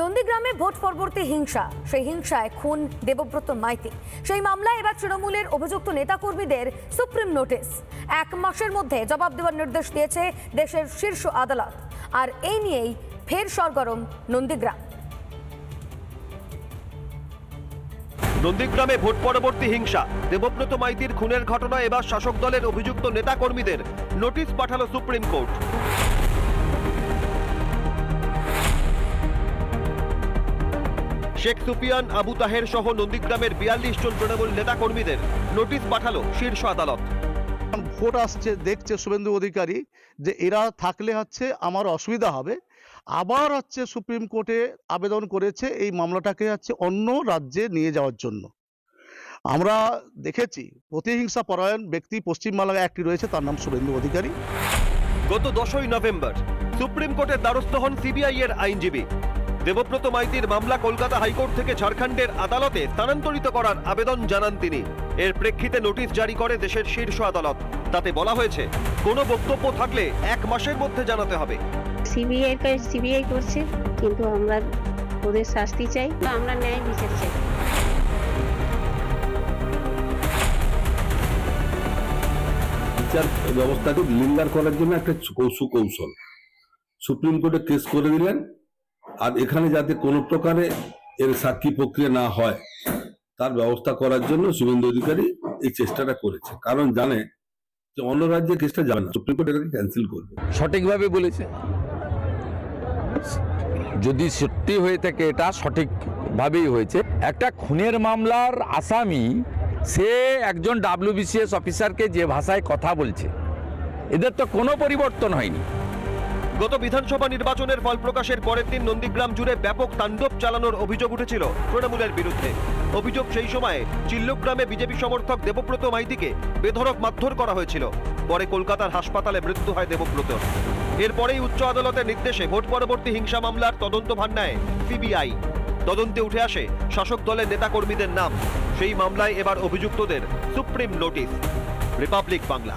নন্দীগ্রামে ভোট পরবর্তী হিংসা। সেই হিংসায় খুন দেবব্রত মাইতি। সেই মামলায় এবার তৃণমূলের অভিযুক্ত নেতাকর্মীদের সুপ্রিম নোটিশ। এক মাসের মধ্যে জবাব দেওয়ার নির্দেশ দিয়েছে দেশের শীর্ষ আদালত। আর এই নিয়েই ফের সরগরম নন্দীগ্রাম। নন্দীগ্রামে ভোট পরবর্তী হিংসা। দেবব্রত মাইতির খুনের ঘটনায় এবার শাসক দলের অভিযুক্ত নেতাকর্মীদের নোটিশ পাঠালো সুপ্রিম কোর্ট। শেখ সুফিয়ান আবু তাহের সহ নন্দীগ্রামের বিয়াল্লিশ জন তৃণমূল নেতাকর্মীদের নোটিশ পাঠালো শীর্ষ আদালত। ভোট আসছে দেখছে শুভেন্দু অধিকারী যে এরা থাকলে হচ্ছে আমার অসুবিধা হবে। আবার হচ্ছে সুপ্রিম কোর্টে আবেদন করেছে এই মামলাটাকে হচ্ছে অন্য রাজ্যে নিয়ে যাওয়ার জন্য। আমরা দেখেছি প্রতিহিংসা পরায়ণ ব্যক্তি পশ্চিমবাংলায় একটি রয়েছে তার নাম শুভেন্দু অধিকারী। গত দশই নভেম্বর সুপ্রিম কোর্টের দ্বারস্থ হন সিবিআই এর আইনজীবী। দেবব্রত মাইতির মামলা কলকাতা হাইকোর্ট থেকে ঝাড়খণ্ডের আদালতে স্থানান্তরিত করার আবেদন জানান তিনি। এর প্রেক্ষিতে নোটিশ জারি করে দেশের শীর্ষ আদালত। তাতে বলা হয়েছে কোনো বক্তব্য থাকলে এক মাসের মধ্যে জানাতে হবে। সিবিআই কাজ সিবিআই করছে কিন্তু আমরা ওদের শাস্তি চাই। বা আমরা ন্যায় বিচার চাই। বিচার ব্যবস্থাকে লিঙ্গার করার জন্য একটা সুকৌশল সুপ্রিম কোর্টে কেস করে দিলেন আর এখানে যাতে কোনো প্রকারে এর সাক্ষী প্রক্রিয়া না হয়, তার ব্যবস্থা করার জন্য শুভেন্দু অধিকারী এই চেষ্টাটা করেছে। কারণ জানে যে অন্য রাজ্যে কেসটা যাবে না, সুপ্রিম কোর্ট এটাকে ক্যান্সেল করবে। সঠিকভাবে বলেছে। যদি সত্যি হয়ে থাকে এটা, সঠিকভাবেই হয়েছে। একটা খুনের মামলার আসামি, সে একজন ডাব্লিউবিসিএস অফিসারকে যে ভাষায় কথা বলছে, এদের তো কোনো পরিবর্তন হয়নি। গত বিধানসভা নির্বাচনের ফল প্রকাশের পরের দিন নন্দীগ্রাম জুড়ে ব্যাপক তাণ্ডব চালানোর অভিযোগ উঠেছিল তৃণমূলের বিরুদ্ধে। অভিযোগ সেই সময়ে চিল্লগ্রামে বিজেপি সমর্থক দেবব্রত মাইতিকে বেধড়ক মারধর করা হয়েছিল। পরে কলকাতার হাসপাতালে মৃত্যু হয় দেবব্রত এরপরেই উচ্চ আদালতের নির্দেশে ভোট পরবর্তী হিংসা মামলার তদন্ত ভার নেয় সিবিআই। তদন্তে উঠে আসে শাসক দলের নেতাকর্মীদের নাম। সেই মামলায় এবার অভিযুক্তদের সুপ্রিম নোটিশ। রিপাবলিক বাংলা।